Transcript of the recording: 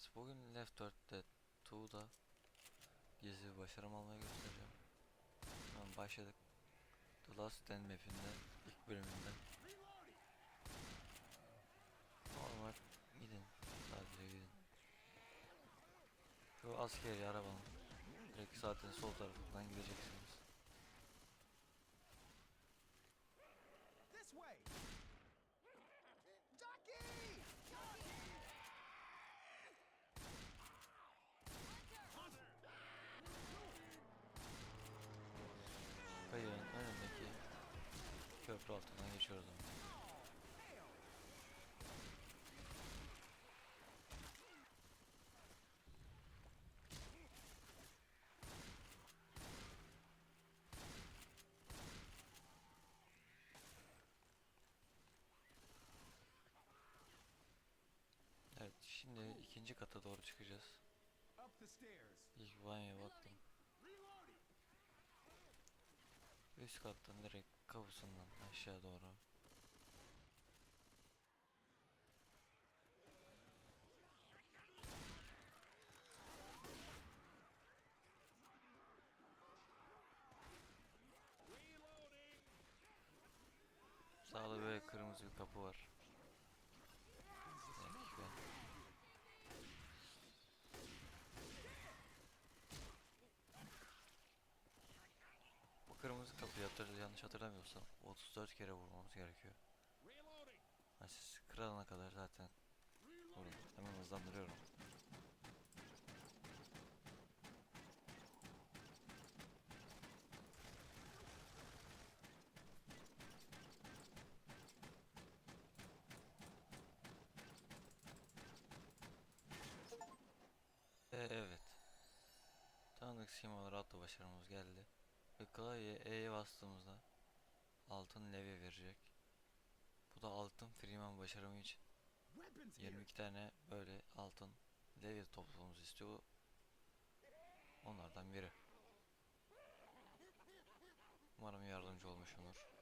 Evet, bugün Left 4 Dead 2'da gizli bir başarım almayı göstereceğim. Tamam başladık. The Last Stand map'inde ilk bölümünde. Normal gidin. Sadece gidin. Şu askeri arabanın direkt zaten sol tarafından gideceksiniz. This way! Köprü altından geçiyoruz ama. Evet şimdi ikinci kata doğru çıkacağız. İlk banyoya baktım. Üst kattan direkt kapısından aşağı doğru. Sağda böyle kırmızı bir kapı var. Bir dakika. Bu kırmızı kapıyı hatır, yanlış hatırlamıyorsam 34 kere vurmamız gerekiyor. Ha, siz kırana kadar zaten vurun. Hemen hızlandırıyorum. Ee, evet. Tanıdık simalar adlı başarımız geldi. Ve klavyeye E'ye bastığımızda altın levye verecek. Bu da altın Freeman başarımı için Weapons here! 22 tane böyle altın levye toplamamızı istiyor. Onlardan biri. Umarım yardımcı olmuşumdur.